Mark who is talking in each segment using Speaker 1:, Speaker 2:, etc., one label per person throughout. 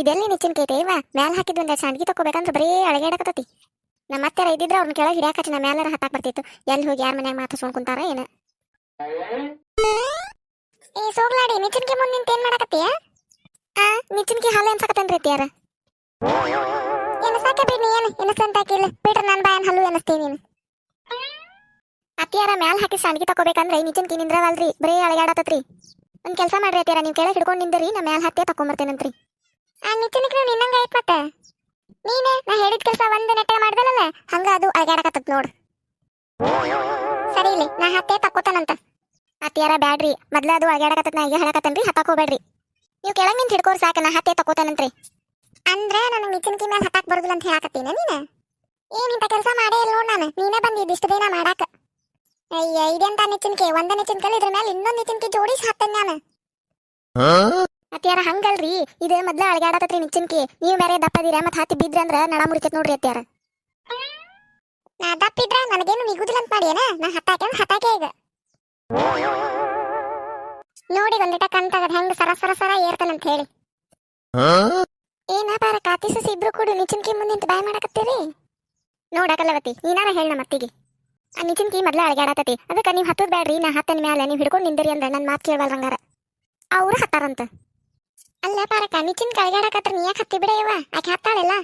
Speaker 1: ಇದೆಲ್ಲಿ ನಿಚ್ಚಿನ್ಕೈತೆ ಇವ ಮ್ಯಾಲ ಹಾಕಿದ್ ಒಂದ್ ಸಂಡ್ಗಿ ತಕೋಬೇಕಂದ್ರೆ ಬರೀ ಅಳಗಾಡಕತ್ತತಿ ನಮ್ಮ ಅತ್ತೆರ ಇದ್ದಿದ್ರೆ ಅವ್ರನ್ನ ಕೆಳಗೆ ಹಿಡಿಯಾಕಚ್ಚಿ ನಮ್ಮ ಮ್ಯಾಲಾರ ಹತ್ತಾಕ್ ಬರ್ತಿತ್ತು. ಎಲ್ಲಿ ಹೋಗಿ ಯಾರ ಮನ್ಯಾಗ ಮಾತಾಡ್ಸ್ಕೊಂಡ್ ಕುಂತಾರ ಏನ? ಏ, ಸೋಗ್ಲಾಡಿ, ನಿಚ್ಚಿನ್ಕಿ ಮುಂದೆ ನಿಂತ ಏನ್ ಮಾಡಕತ್ತೀಯ? ಆ, ನಿಚ್ಚಿನ್ಕಿ ಹಾಲು ಎನ್ಸಕತ್ತೇನ್ರಿ ಅತ್ಯಾರ ಎನಸಾಕ ಬಿಡ್ನಿ ಏನು ಎನಸಂತಾಕಿಲ್ಲ ಬಿಡ್ರಿ, ನನ್ ಬಾಯನ್ ಹಲ್ಲು ಎನಸ್ತೀನಿ ನೀನು. ಅತ್ತಿಯಾರ ಮ್ಯಾಲ ಹಾಕಿ ಸಂಡ್ಗಿ ತಕೋಬೇಕಂದ್ರೆ ನಿಚ್ಚಿನ್ಕಿ ನಿಂದ್ರವಲ್ರಿ, ಬರೀ ಅಳಗಾಡತ್ತತ್ರಿ ಒಂದ್ ಕೆಲಸ ಮಾಡ್ರಿ ಅತ್ತಿಯಾರ, ನೀವು ಕೆಳಗೆ ಹಿಡ್ಕೊಂಡು ನಿಂದ್ರಿ ನಮ್ಮ ಮ್ಯಾಲ ಹತ್ತೆ ತಕೊಂಬರ್ತೇನಂತ್ರಿ ಆ ನಿಚ್ಚಿನಿಕ್ ನೀವು ನಿನ್ನಂಗ ಐತ್ ಮತ್ತೆ? ನೀನೇ, ನಾ ಹೇಳಿದ ಕೆಲಸ ಒಂದು ನೆಟ್ಟ ಮಾಡ್ದಲ್ಲ ಹಂಗ ಅದು ಅಳಗಾಡಕತ್ತತ್ ನೋಡು. ಸರಿ ಇಲ್ಲಿ, ನಾ ಹತ್ತೆ ತಕ್ಕೋತಾನಂತ. ಅತ್ಯಾರ ಬ್ಯಾಡ್ರಿ, ಮೊದ್ಲ ಅದು ಅಳಗಾಡಕತ್ತತ್ ನಾ ಈಗ ಹೇಳಕತ್ತನ್ರಿ ಹತ್ತಾಕ್ ಹೋಗ್ಬೇಡ್ರಿ. ನೀವು ಕೆಳಗ್ ನಿಂತ ಹಿಡ್ಕೋರ್ ಸಾಕ, ನಾ ಹತ್ತೆ ತಕ್ಕೋತಾನಂತ್ರಿ. ಅಂದ್ರೆ ನನಗೆ ನಿಚ್ಚಿನ್ಕಿ ಮೇಲೆ ಹತ್ತಾಕ್ ಬರುದಿಲ್ಲ ಅಂತ ಹೇಳಕತ್ತೀನ ನೀನು? ಏನಿಂತ ಕೆಲಸ ಮಾಡೇ ಇಲ್ಲ ನೋಡ್ ನಾನು, ನೀನೇ ಬಂದಿದ್ದು ಇಷ್ಟು ದಿನ ಮಾಡಾಕ. ಅಯ್ಯ ಇದೆಂತ ನಿಚ್ಚಿನ್ಕಿ ಒಂದ ನಿಚ್ಚಿನ್ಕಲ್ ಇದ್ರ ಮೇಲೆ ಇನ್ನೊಂದ್ ನಿಚ್ಚಿನ್ಕಿ ಜೋಡಿಸಿ ಹಾಕ್ತೇನೆ ನಾನು. ಅತ್ಯಾರ ಹಂಗಲ್ರಿ. ಇದು ಮೊದ್ಲ ಅಳಗಾಡತತ್ರಿ ನಿಚ್ಚಿನ್ಕಿ. ನೀವು ಬೇರೆ ದಪ್ಪದಿರ ಮತ್ ಹತ್ತಿ ಬಿದ್ರಿ ಅಂದ್ರ ನಡ ಮುರಿತೈತ್ ನೋಡ್ರಿ ಅತ್ಯಾರ ನಾ ದಪ್ಪಿದ್ರ ನನಗೇನು ನಿಗುದಿಲ್ಲ ಅಂತ ಮಾಡಿ ಏನ? ನಾ ಹತ್ತಾಕೆ ಹತ್ತಾಕೆ ಈಗ. ನೋಡಿ ಒಂದಿಟ ಕಣ್ ತಗದ್ ಹೆಂಗ್ ಸರ ಸರ ಸರ ಏರ್ತಾನಂತ ಹೇಳಿ. ಏನ ಕಾತಿ ಸಸಿ ಇಬ್ರು ಕೂಡ ನಿಚಿನ್ಕಿ ಮುಂದೆ ನಿಂತು ಬಾಯ್ ಮಾಡಕತ್ತೀರಿ? ನೋಡಕಲ್ಲವತಿ ನೀನಾರ ಹೇಳ ನಮ್ಮ ಅತ್ತಿಗೆ ಆ ನಿಚಿನ್ಕಿ ಮೊದ್ಲ ಅಳಗಾಡತತಿ ಅದಕ್ಕ ನೀವು ಹತ್ತದ್ ಬ್ಯಾಡ್ರಿ ನಾ ಹತ್ತನ ಮ್ಯಾಲೆ ನೀವು ಹಿಡ್ಕೊಂಡು ನಿಂದಿರಿ ಅಂದ್ರೆ ನನ್ನ ಮಾತು ಕೇಳವಲ್ರಂಗಾರ. ಅವ್ರು ಹತ್ತಾರಂತ. ಅಲ್ಲ ಪಾರಕ ನಿಚಿನ್ ಅಳಗಾಡಕತ್ರ ನೀ ಯಾಕೆ ಹತ್ತಿ ಬಿಡ ಇವ ಆಕೆ ಹತ್ತಾಳೆಲ್ಲ?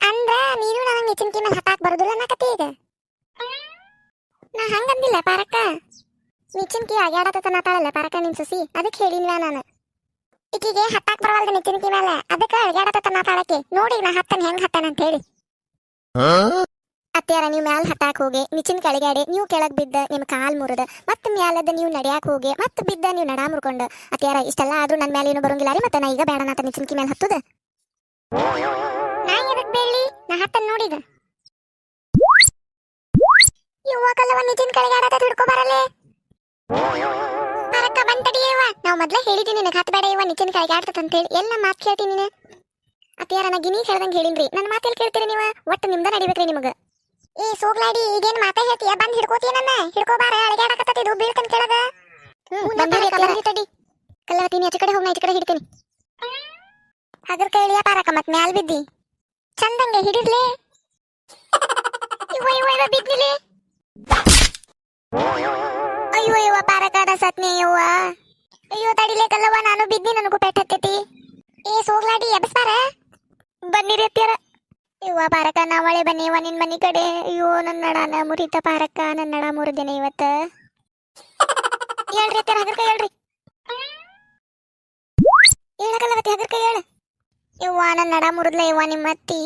Speaker 1: ಅಂದ್ರ ನೀನು ನನಗೆ ನಿಚಿನ್ ಮೇಲೆ ಹತ್ತಾಕ್ ಬರುದಿಲ್ಲ ಈಗ. ನಾ ಹಂಗಂದಿಲ್ಲ ಪಾರಕ್ಕ ನಿಚಿನ್ಕಿ ಅಳಗಾಡತ್ತ ನಾತಾಳಲ್ಲ ಪಾರಕ ನಿನ್ ಸುಸಿ? ಅದಕ್ಕೆ ಹೇಳಿನ್ವ ನಾನು. ಈಕಿಗೆ ಹತ್ತಾಕ್ ಬರವಲ್ದ ನಿಚಿನ್ ಕಿ ಮೇಲೆ ಅದಕ್ಕೆ ಅಳಗಾಡತ್ತ ಮಾತಾಡಕ್ಕೆ ನೋಡಿ ನಾ ಹತ್ತನ್ ಹೆಂಗ್ ಹತ್ತಾನ ಅಂತ ಹೇಳಿ ಅತ್ಯಾರ ನೀವು ಮ್ಯಾಲ ಹತ್ತಾಕ್ ಹೋಗಿ ನಿಚಿನ್ ಕಳಿಗಾಡಿ ನೀವು ಕೆಳಗ್ ಬಿದ್ದ ನಿಮ್ ಕಾಲ್ ಮುರಿದ, ಮತ್ತೆ ಮ್ಯಾಲದ ನೀವು ನಡ್ಯಾಕ್ ಹೋಗಿ, ಮತ್ತೆ ಬಿದ್ದ ನೀವು ನಡಾ ಮುರ್ಕೊಂಡ ಅತ್ಯಾರ ಇಷ್ಟೆಲ್ಲ ಆದ್ರೂ ನನ್ ಮೇಲೆ ಏನು ಬರೋಂಗಿಲ್ಲ ರೀ, ಮತ್ತೆ ನಾ ಈಗ ಬೇಡ ನಾತ ನಿಚಿನ್ಕಿ ಮೇಲೆ ಹತ್ತದ? ನಾ ಎದಕ್ ನಾ ಹತ್ತನ್ ನೋಡಿದ ಯುವಕಲ್ಲವ ನಿಚಿನ್ ಹಿಡ್ಕೊ ಬರಲೇ ಪರಕ್ಕ ಬಂತಡಿಯವ ನಾವು ಮೊದ್ಲೇ ಹೇಳಿದೀನಿ ನಿನಗೆ ಹತ್ತು ಬೇಡ ಇವ ನಿಚಿನ್ ಕೆಳಗಾಡ್ತದ ಅಂತ ಹೇಳಿ ಎಲ್ಲ ಮಾತು ಕೇಳ್ತೀನಿ ನೀನು. ಅತ್ಯಾರ ನಾ ಗಿನಿ ಹೇಳ್ದಂಗೆ ಹೇಳಿನ್ರಿ. ನನ್ನ ಮಾತಲ್ಲಿ ಕೇಳ್ತೀರಿ ನೀವು? ಒಟ್ಟು ನಿಮ್ದ ನಡಿಬೇಕ್ರಿ ನಿಮಗೆ. ಏ ಸೋಗ್ಲಾಡಿ ಈಗೇನ್ ಮಾತಾ ಹೇಳ್ತೀಯ? ಬಂದ್ ಹಿಡ್ಕೋತೀಯ ನನ್ನ? ಹಿಡ್ಕೋಬಾರ ಅಳಗ್ಯಾಡಕತ್ತತಿ ಇದು ಬೀಳ್ತನ್ ಕೆಳಗ. ತಡಿ. ಕಲ್ಲವತೀನಿ ಆಚೆ ಕಡೆ ಹೋಗಿ ಈಚೆ ಕಡೆ ಹಿಡ್ತೀನಿ. ಹಗರ್ ಕೈ ಇಳಿಯ ಪಾರಕ ಮತ್ ಮ್ಯಾಲ್ ಬಿದ್ದಿ. ಚಂದಂಗೆ ಹಿಡಿದ್ಲೆ. ಇವ ಇವ ಇವ ಬಿದ್ದಿಲಿ. ಅಯ್ಯೋ ಇವ ಪಾರಕಾದ ಸತ್ನಿ ಯವ್ವ ಅಯ್ಯೋ ತಡಿಲೇ ಕಲ್ಲವ್ವ ನಾನು ಬಿದ್ದಿ ನನಗೂ ಪೆಟ್ ಹತ್ತೈತಿ. ಏ ಸೋಗ್ಲಾಡಿ ಎಬಸ್ತಾರ ಬನ್ನಿರಿ ಅತ್ಯಾರ ಇವ್ವ ಪಾರಕ ನಾವಳೆ ಇವ ನಿನ್ ಮನಿ ಕಡೆ. ಅಯ್ಯೋ ನನ್ನ ನಡಾನ ಮುರಿತ ಪಾರಕ್ಕ ನನ್ನ ನಡ ಮುರಿದೇನೆ ಇವತ್ತ. ಹೇಳ್ರಿ ಅತ್ತೆ, ಹಗರ್ಕ ಹೇಳ್ರಿ. ಹೇಳಕಲ್ಲ ಹೇಳಕಲ್ಲವತ್ತಿ ಹಗರ್ಕ ಹೇಳ. ಇವ್ವ ನನ್ನ ನಡ ಮುರಿದ್ಲ ಇವ್ವ ನಿಮ್ಮ ಅತ್ತಿ.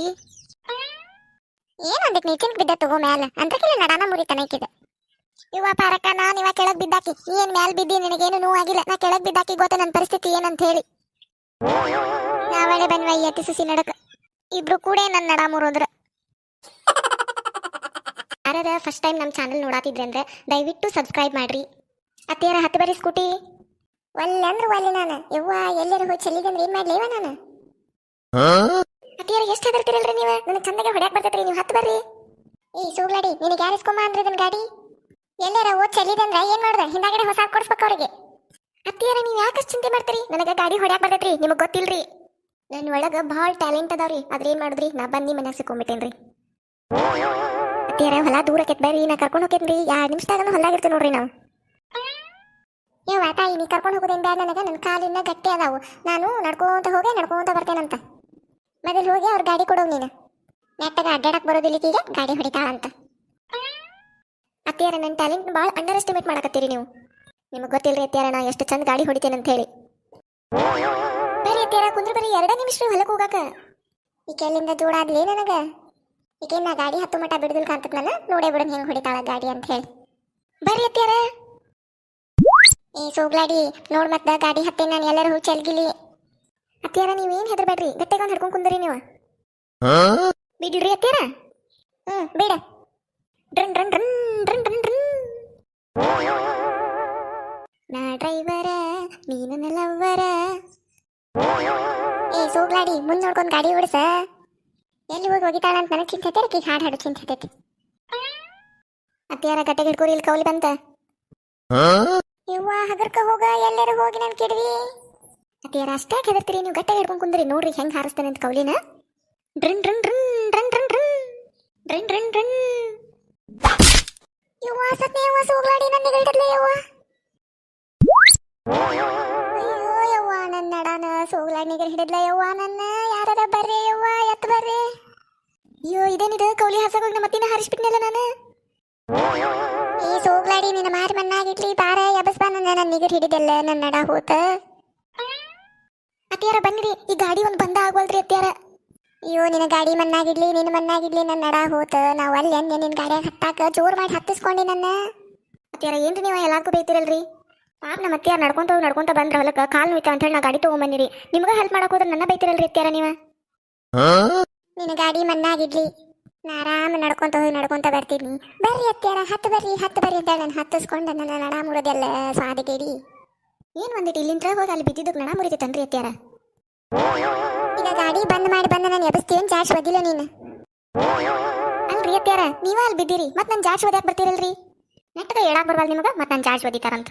Speaker 1: ಏನ್ ಒಂದಿಕ್ ನೀಚಿನ್ ಬಿದ್ದ ತಗೋ ಮ್ಯಾಲ. ಅಂತ ಕೇಳಿ ನಡಾನ ಮುರಿತನಕಿದ ಇವ ಪಾರಕ್ಕ, ನಾನು ಇವ ಕೆಳಗ್ ಬಿದ್ದಾಕಿ. ಏನ್ ಮ್ಯಾಲ ಬಿದ್ದಿ, ನಿನಗೇನು ನೋವಾಗಿಲ್ಲ ನಾ ಕೆಳಗ್ ಬಿದ್ದಾಕಿ ಗೊತ್ತ ನನ್ನ ಪರಿಸ್ಥಿತಿ ಏನಂತ ಹೇಳಿ. ನಾವಳೆ ಬನ್ವ ಈ ಅತಿ ಸುಸಿ ನಡಕ. ಇಬ್ರು ಕೂಡ ನನ್ನ ನಡ ಮುರೋದ್ರ ಯಾರದ ಫಸ್ಟ್ ಟೈಮ್ ನಮ್ಮ ಚಾನಲ್ ನೋಡಾತಿದ್ರೆ ಅಂದ್ರೆ ದಯವಿಟ್ಟು ಸಬ್ಸ್ಕ್ರೈಬ್ ಮಾಡ್ರಿ. ಅತ್ತೇರ ಹತ್ತು ಬರೀ ಸ್ಕೂಟಿ ಒಲ್ಲೆ ಅಂದ್ರೆ ಒಲ್ಲೆ ನಾನು. ಯವ್ವ ಎಲ್ಲರೂ ಹೋಗಿ ಚೆಲ್ಲಿದಂದ್ರೆ ಏನ್ ಮಾಡ್ಲೇವ ನಾನು? ಅತ್ತೆಯರ ಎಷ್ಟು ಹೆದರ್ತಿರಲ್ರಿ ನೀವು? ನನಗೆ ಚಂದಗೆ ಹೊಡ್ಯಾಕ್ ಬರ್ತೈತ್ರಿ ನೀವು ಹತ್ತು ಬರ್ರಿ. ಈ ಸೂಗ್ಲಾಡಿ ನಿನಗೆ ಯಾರು ಇಸ್ಕೊಂಬ ಅಂದ್ರೆ ಇದನ್ನ ಗಾಡಿ? ಎಲ್ಲರ ಓದ್ ಚೆಲ್ಲಿದಂದ್ರೆ ಏನ್ ಮಾಡ್ದೆ? ಹಿಂದಾಗಡೆ ಹೊಸ ಕೊಡ್ಸ್ಬೇಕು ಅವ್ರಿಗೆ. ಅತ್ತಿಯರ ನೀವು ಯಾಕಷ್ಟು ಚಿಂತೆ ಮಾಡ್ತೀರಿ? ನನಗೆ ಗಾಡಿ ಹೊಡ್ಯಾಕ್ ಬರ್ತೈತ್ರಿ ನಿಮಗೆ ಗೊತ್ತಿಲ್ರಿ. ನನ್ನ ಒಳಗ ಭಾಳ ಟ್ಯಾಲೆಂಟ್ ಅದಾವ್ರಿ. ಆದ್ರೆ ಏನ್ ಮಾಡಿದ್ರಿ? ನಾ ಬಂದು ಮನ್ಯಾಗ ಸಿಕ್ಕೊಂಬಿಟ್ಟೇನ್ರಿ ಹೊಲ ದೂರ ಕೆತ್ತಬೇಡ್ರಿ ನಾ ಕರ್ಕೊಂಡು ಹೋಗ್ತೇನ್ರಿ ಎರಡು ನಿಮಿಷದಾಗ ಹೊಲ್ದಾಗ ಇರ್ತೀವಿ ನೋಡ್ರಿ ನಾವು. ಯವ್ವ, ತಾಯಿ, ನೀ ಕರ್ಕೊಂಡು ಹೋಗೋದೇನ್ ಬ್ಯಾಡ ನನಗೆ? ನನ್ನ ಕಾಲಿನ ಗಟ್ಟಿ ಅದಾವು. ನಾನು ನಡ್ಕೊಂತ ಹೋಗಿ ನಡ್ಕೊಂತ ಬರ್ತೇನಂತ. ಮೊದಲು ಹೋಗಿ ಅವ್ರ ಗಾಡಿ ಕೊಡೋ ನೀನು. ನೆಟ್ಟಾಗ ಅಡ್ಡಾಡಕ್ ಬರೋದಿಲ್ಲ ಈಗ ಗಾಡಿ ಹೊಡಿತಾಳಂತ. ಅತ್ತಿಯರ ನನ್ನ ಟ್ಯಾಲೆಂಟ್ ಭಾಳ ಅಂಡರ್ ಎಸ್ಟಿಮೇಟ್ ಮಾಡಕತ್ತೀರಿ ನೀವು. ನಿಮಗೆ ಗೊತ್ತಿಲ್ರಿ ಅತ್ತಿಯರ, ನಾ ಎಷ್ಟು ಚಂದ ಗಾಡಿ ಹೊಡಿತೇನೆ ಅಂತ ಹೇಳಿ. ಕುಂದ್ರ ಬರೀ ಎರಡೇ ನಿಮಿಷ ಹೊಲಕ್ಕೆ ಹೋಗಾಕ. ಈಕೆ ಅಲ್ಲಿಂದ ಆದ್ಲೇ ನನಗ? ಈಕೆ ನಾ ಗಾಡಿ ಹತ್ತು ಮಟ ಬಿಡದಿಲ್ ಕಾಂತದ ನಾನು ನೋಡೇ ಬಿಡೋನ್ ಹೆಂಗ್ ಹೊಡಿತಾಳ ಗಾಡಿ ಅಂತ ಹೇಳಿ. ಬರ್ರಿ ಅತ್ತಿಯರ. ಏ ಸೋಗ್ಲಾಡಿ ನೋಡ್ ಮತ್ತ ಗಾಡಿ ಹತ್ತೆ ನಾನು ಎಲ್ಲರೂ ಚಲ್ಗಿಲಿ. ಅತ್ತಿಯರ ನೀವೇನ್ ಹೆದರ್ಬೇಡ್ರಿ? ಗಟ್ಟೆಗೆ ಒಂದು ಹಿಡ್ಕೊಂಡ್ ಕುಂದ್ರಿ ನೀವು. ಬಿಡ್ರಿ ಅತ್ತಿಯರ. ಹ್ಮ್ ಬೇಡ. ಡ್ರನ್ ಡ್ರನ್ ಡ್ರನ್ ಡ್ರನ್ ಡ್ರನ್ ಡ್ರನ್. ನಾ ಡ್ರೈವರ ನೀನು ನಲ್ಲವ್ವರ ಏ ಸೋಗ್ಲಾಡಿ ಮುಂದೆ ನೋಡ್ಕೊಂಡು ಗಾಡಿ ಓಡಿಸ. ಎಲ್ಲಿ ಹೋಗಿ ಹೋಗಿತಾಳ ಅಂತ ನನಗೆ ಚಿಂತೆ ಐತಿ ಹಾಡು ಹಾಡು ಚಿಂತೆ ಐತೆ ಅತ್ತಿಯಾರ ಗಟ್ಟೆಗೆ ಹಿಡ್ಕೋರಿ ಇಲ್ಲಿ ಕೌಲಿ ಬಂತ. ಇವ್ವ ಹಗರ್ಕ ಹೋಗ, ಎಲ್ಲರೂ ಹೋಗಿ ನನ್ ಕೆಡವಿ. ಅತ್ತಿಯರ, ಅಷ್ಟೇ ಹೆದರ್ತೀರಿ ನೀವು ಗಟ್ಟೆ ಹಿಡ್ಕೊಂಡು ಕುಂದ್ರಿ. ನೋಡ್ರಿ ಹೆಂಗ್ ಹಾರಿಸ್ತಾನೆ ಅಂತ ಕೌಲಿನ. ಡ್ರಿನ್ ಡ್ರಿನ್ ಡ್ರಿನ್ ಡ್ರಿನ್ ಡ್ರಿನ್ ಡ್ರಿನ್. ಡ್ರಿನ್ ಡ್ರಿನ್ ಡ್ರಿನ್. ಇವ್ವ ಸತ್ನೆ ಇವ್ವ ಸೋಗ್ಲಾಡಿ ನನ್ನ ಹಿಡಿದ್ಲೆ ಯವ್ವ. ಸೋಗ್ಲಾಡ್ನಿಗರ್ ಹಿಡಿದ್ಲ ಯವ್ವ ನನ್ನ? ಯಾರದ ಬರ್ರಿ ಯವ್ವ, ಎತ್ ಬರ್ರಿ? ಅಯ್ಯೋ, ಇದೇನಿದು? ಕೌಲಿ ನಮ್ಮ ಮತ್ತಿನ ಹರಿಸ್ಬಿಟ್ನಲ್ಲ ನಾನು? ಈ ಸೋಗ್ಲಾಡಿ, ನಿನ್ನ ಮಾರಿ ಮಣ್ಣಾಗಿಟ್ಲಿ, ಬಾರ ಎಬಸ್ ಬಾ ನನ್ನ ನನ್ನ ನಿಗರ್ ಹಿಡಿದಲ್ಲ ನನ್ನ ನಡ ಹೋತ. ಅತ್ಯಾರ ಬನ್ನಿರಿ, ಈ ಗಾಡಿ ಒಂದು ಬಂದ ಆಗ್ವಲ್ರಿ ಅತ್ಯಾರ ಅಯ್ಯೋ, ನಿನ್ನ ಗಾಡಿ ಮಣ್ಣಾಗಿಡ್ಲಿ, ನಿನ್ನ ಮಣ್ಣಾಗಿಡ್ಲಿ ನನ್ನ ನಡ ಹೋತ. ನಾವು ಅಲ್ಲಿ ನಿನ್ನ ಗಾಡಿಯಾಗ ಹತ್ತಾಕ ಜೋರ್ ಮಾಡಿ ಹತ್ತಿಸ್ಕೊಂಡಿ ನನ್ನ. ಅತ್ಯಾರ ಏನ್ರಿ ನೀವು ಎಲ್ಲಾರ್ಗೂ ಬೈತಿರಲ್ರಿ ಪಾಪ ನಮ್ಮ ಅತ್ತಿಯಾರು ನಡ್ಕೊಂತ ಹೋಗಿ ನಡ್ಕೊಂತ ಬಂದ್ರ ಹೊಲಕ್ಕೆ ಕಾಲ್ ನೋಯ್ತಾ ಅಂತ ಹೇಳಿ ನಾ ಗಾಡಿ ತಗೊಂಬಂದಿರಿ ನಿಮ್ಗೆ ಹೆಲ್ಪ್ ಮಾಡಕ್ ಹೋದ್ರೆ ನನ್ನ ಬೈತಿರಲ್ರಿ ಅತ್ತಿಯಾರ ನೀವ? ನಿನ್ನ ಗಾಡಿ ಮಣ್ಣಾಗಿಡ್ಲಿ ನಾ ಆರಾಮ ನಡ್ಕೊಂತ ಹೋಗಿ ನಡ್ಕೊಂತ ಬರ್ತೀನಿ. ಬರ್ರಿ ಅತ್ತಿಯಾರ ಹತ್ತು ಬರ್ರಿ ಹತ್ತು ಬರ್ರಿ ಅಂತ ಹೇಳಿ ನಾನು ಹತ್ತಿಸ್ಕೊಂಡು ನನ್ನ ನಡ ಮುರಿದೆಲ್ಲ ಸಾದಿಗೇಡಿ ಏನು ಒಂದಿಟ್ಟು ಇಲ್ಲಿಂದ ಹೋಗಿ ಅಲ್ಲಿ ಬಿದ್ದಿದ್ದಕ್ಕೆ ನಡ ಮುರಿತೈತನ್ರಿ ಅತ್ತಿಯಾರ? ಈಗ ಗಾಡಿ ಬಂದ್ ಮಾಡಿ ಬಂದ ನಾನು ಎಬ್ಸ್ತೀವನ್ ಜಾಡ್ಸ್ ಬದಿಲ್ಲ ನೀನು. ಅಲ್ರಿ ಅತ್ತಿಯಾರ ನೀವ ಅಲ್ಲಿ ಬಿದ್ದೀರಿ ಮತ್ತೆ ನನ್ ಜಾಡ್ಸ್ ಒದ್ಯಾಕ್ ಬರ್ತೀರಲ್ರಿ? ನೆಟ್ಟಗ ಹೇಳಾಕ್ ಬರ್ವಲ್ ನಿಮಗ ಮತ್ತೆ ನನ್ ಜಾಡ್ಸ್ ಒದಿತಾರಂತ.